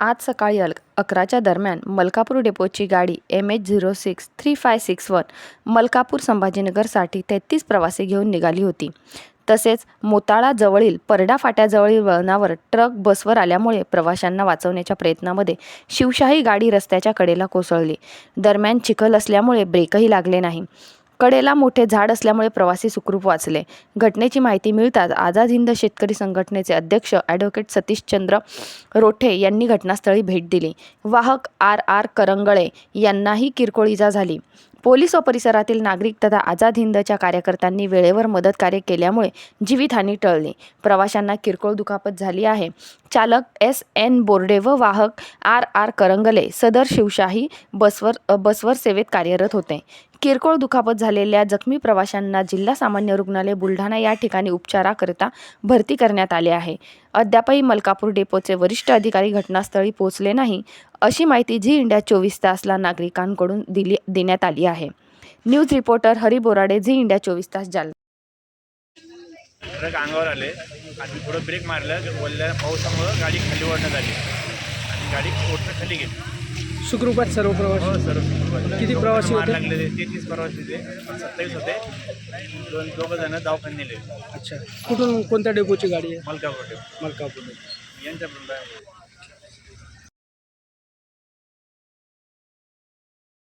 आज सकाळी अल अकराच्या दरम्यान मलकापूर डेपोची गाडी M H zero six three five six one Malkapur संभाजीनगरसाठी तेहतीस प्रवासी घेऊन निघाली होती. तसेच मोताळा जवळील परडा फाट्याजवळील वळणावर ट्रक बसवर आल्यामुळे प्रवाशांना वाचवण्याच्या प्रयत्नामध्ये शिवशाही गाडी रस्त्याच्या कडेला कोसळली. दरम्यान चिखल असल्यामुळे ब्रेकही लागले नाही. कडेला मोठे झाड असल्यामुळे प्रवासी सुखरूप वाचले. घटनेची माहिती मिळताच आझाद हिंद शेतकरी संघटनेचे अध्यक्ष ॲडव्होकेट सतीशचंद्र रोठे यांनी घटनास्थळी भेट दिली. वाहक आर आर करंगळे यांनाही किरकोळ इजा झाली. पोलीस व परिसरातील नागरिक तथा आझाद हिंदच्या कार्यकर्त्यांनी वेळेवर मदत कार्य केल्यामुळे जीवितहानी टळली. प्रवाशांना किरकोळ दुखापत झाली आहे. चालक एस एन बोर्डे व वाहक आर आर करंगले सदर शिवशाही बसवर बसवर सेवेत कार्यरत होते. किरकोळ दुखापत झालेल्या जखमी प्रवाशांना जिल्हा सामान्य रुग्णालय बुलढाणा या ठिकाणी उपचाराकरिता भरती करण्यात आले आहे. अद्यापही मलकापूर डेपोचे वरिष्ठ अधिकारी घटनास्थळी पोहोचले नाही अशी माहिती झी इंडिया चोवीस तासला नागरिकांकडून दिली देण्यात आली आहे. News reporter Hari Borade Zee India चोवीस तास जाल ट्रक अंगावर आले. आणि थोडं ब्रेक मारलं. वल्ल्या पावसामुळं गाडी खाली ओढण्यात आली. आणि गाडी ओढणं खाली गेली. सुखरूपात सर्व प्रवास? हो किती प्रवासी मार होते? लागलेले तेहतीस प्रवासी होते सत्तावीस होते. दोन दोघं जण दवाखान्यात नेले अच्छा. कुठून कोणत्या डेपोची गाडी आहे? मलकापूर मलकापूर यांच्यापर्यंत